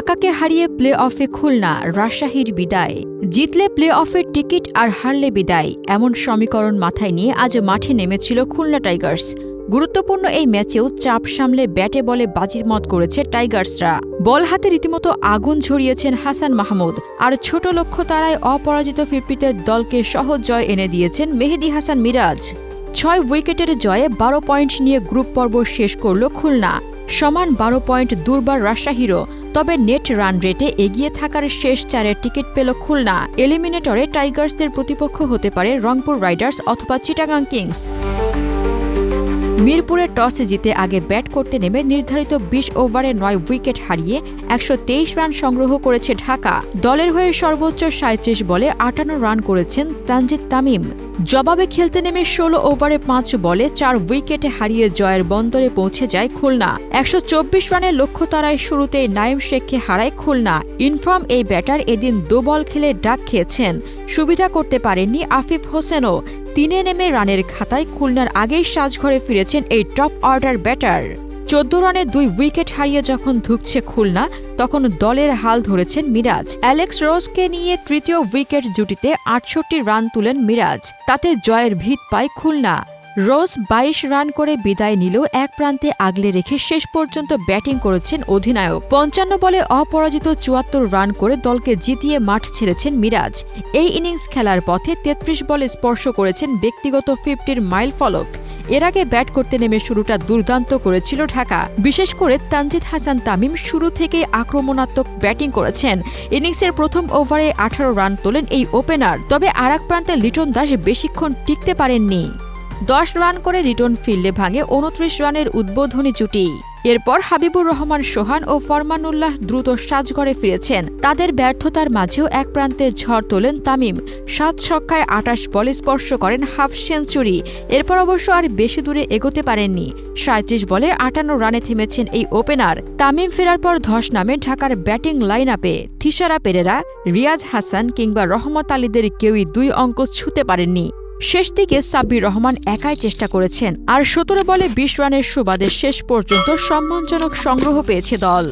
ঢাকাকে হারিয়ে প্লে অফে খুলনা, রাজশাহীর বিদায়। জিতলে প্লে অফের টিকিট আর হারলে বিদায়, এমন সমীকরণ মাথায় নিয়ে আজ মাঠে নেমেছিল খুলনা টাইগার্স। গুরুত্বপূর্ণ এই ম্যাচেও চাপ সামলে ব্যাটে বলে বাজির মত করেছে টাইগার্সরা। বল হাতে রীতিমতো আগুন ঝরিয়েছেন হাসান মাহমুদ, আর ছোট লক্ষ্য তারায় অপরাজিত ফিফটিতে দলকে সহজ জয় এনে দিয়েছেন মেহেদি হাসান মিরাজ। ছয় উইকেটের জয়ে বারো পয়েন্ট নিয়ে গ্রুপ পর্ব শেষ করল খুলনা। সমান বারো পয়েন্ট দুর্বার রাজশাহীরও তবে নেট রান রেটে এগিয়ে থাকার শেষ চারের টিকিট পেল খুলনা। এলিমিনেটরে টাইগার্সদের প্রতিপক্ষ হতে পারে রংপুর রাইডার্স অথবা চিটাগাং কিংস। মিরপুরে টসে জিতে আগে ব্যাট করতে নেমে নির্ধারিত বিশ ওভারে নয় উইকেট হারিয়ে একশো তেইশ রান সংগ্রহ করেছে ঢাকা। দলের হয়ে সর্বোচ্চ সাঁত্রিশ বলে আটান্ন রান করেছেন তানজিদ তামিম। জবাবে খেলতে নেমে ষোলো ওভারে পাঁচ বলে চার উইকেটে হারিয়ে জয়ের বন্দরে পৌঁছে যায় খুলনা। একশো চব্বিশ রানের লক্ষ্য তারায় শুরুতেই নাইম শেখকে হারায় খুলনা। ইনফর্ম এই ব্যাটার এদিন দু বল খেলে ডাক খেয়েছেন। সুবিধা করতে পারেননি আফিফ হোসেনও। তিনে নেমে রানের খাতায় খুলনার আগেই সাজঘরে ফিরেছেন এই টপ অর্ডার ব্যাটার। চোদ্দ রানে দুই উইকেট হারিয়ে যখন ধুকছে খুলনা, তখন দলের হাল ধরেছেন মিরাজ। অ্যালেক্স রোজকে নিয়ে তৃতীয় উইকেট জুটিতে আটষট্টি রান তুলেন মিরাজ। তাতে জয়ের ভিত পায় খুলনা। রোজ বাইশ রান করে বিদায় নিলেও এক প্রান্তে আগলে রেখে শেষ পর্যন্ত ব্যাটিং করেছেন অধিনায়ক। পঞ্চান্ন বলে অপরাজিত চুয়াত্তর রান করে দলকে জিতিয়ে মাঠ ছেড়েছেন মিরাজ। এই ইনিংস খেলার পথে তেত্রিশ বলে স্পর্শ করেছেন ব্যক্তিগত ফিফটির মাইল ফলক। এর আগে ব্যাট করতে নেমে শুরুটা দুর্দান্ত করেছিল ঢাকা। বিশেষ করে তানজিদ হাসান তামিম শুরু থেকেই আক্রমণাত্মক ব্যাটিং করেছেন। ইনিংসের প্রথম ওভারে আঠারো রান তোলেন এই ওপেনার। তবে আর প্রান্তে লিটন দাস বেশিক্ষণ টিকতে পারেননি। দশ রান করে রিটন ফিল্ডে ভাঙে উনত্রিশ রানের উদ্বোধনী জুটি এরপর হাবিবুর রহমান, সোহান ও ফরমানুল্লাহ দ্রুত সাজঘরে ফিরেছেন। তাদের ব্যর্থতার মাঝেও এক প্রান্তে ঝড় তোলেন তামিম। সাত ছক্কায় আটাশ বলে স্পর্শ করেন হাফ সেঞ্চুরি। এরপর অবশ্য আর বেশি দূরে এগোতে পারেননি। সাঁত্রিশ বলে আটান্ন রানে থেমেছেন এই ওপেনার। তামিম ফেরার পর ধস নামে ঢাকার ব্যাটিং লাইন আপে থিসারা পেরেরা, রিয়াজ হাসান কিংবা রহমত আলীদের কেউই দুই অঙ্ক ছুতে পারেননি। শেষ দিকে সাব্বির রহমান একাই চেষ্টা করেছেন, আর সতেরো বলে বিশ রানের সুবাদে শেষ পর্যন্ত সম্মানজনক সংগ্রহ পেয়েছে দল।